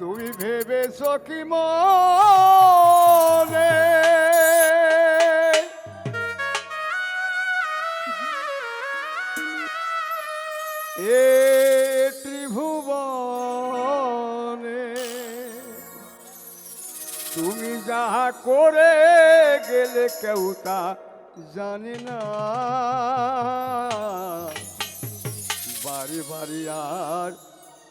তুমি ভেবে কি মনে? এ ত্রিভুবনে তুমি যাহা করে গেলে কেউ তা জানি না। বাড়ি বাড়ি আর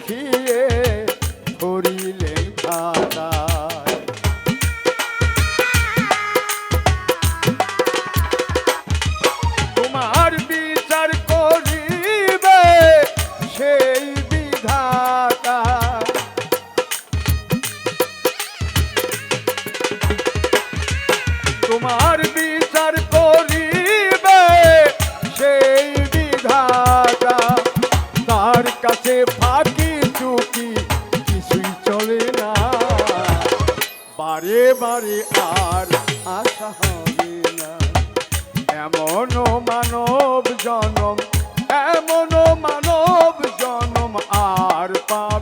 দেখি বারে আর আশা হবে না। এমন মানব জনম এমন মানব জনম আর পাবে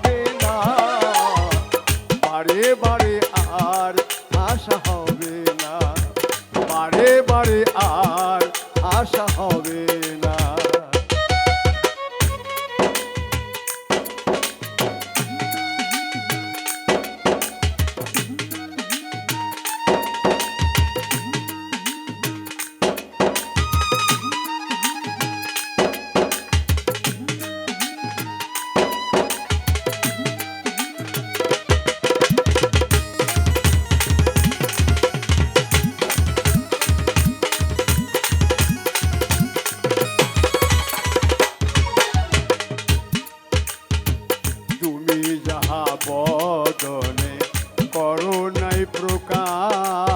করো নাই প্রকাশ।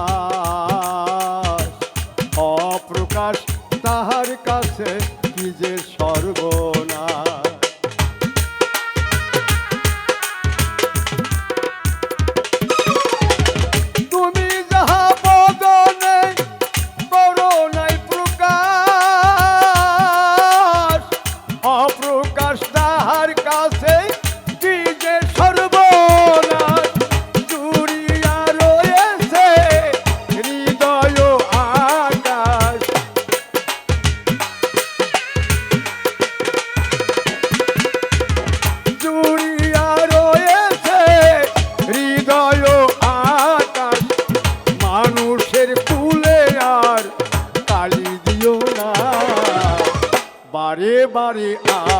বারে বারে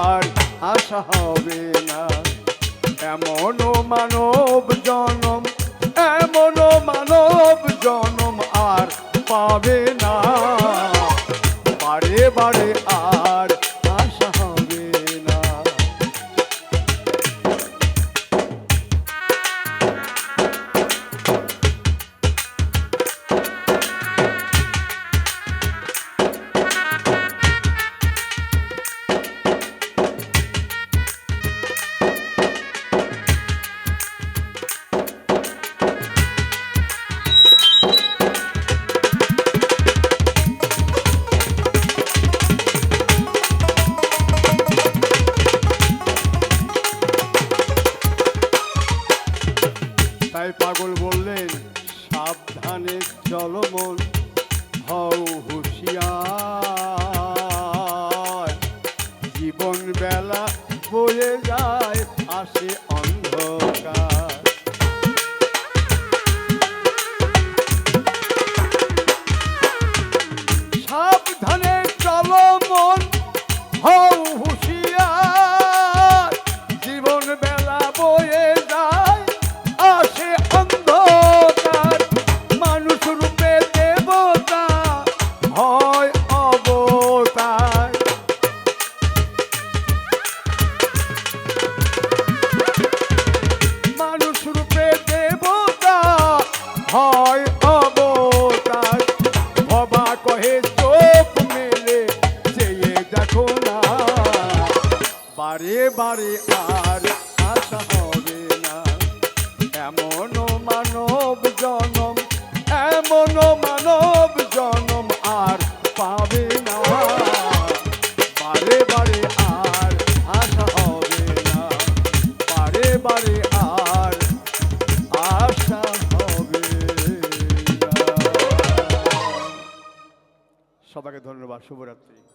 আর আশা হবে না। এমনও মানব সাবধানে চলমন হও হুশিয়ার। জীবন বেলা বয়ে যায় আসে অন্ধ সবাইকে ধন্যবাদ শুভরাত্রি।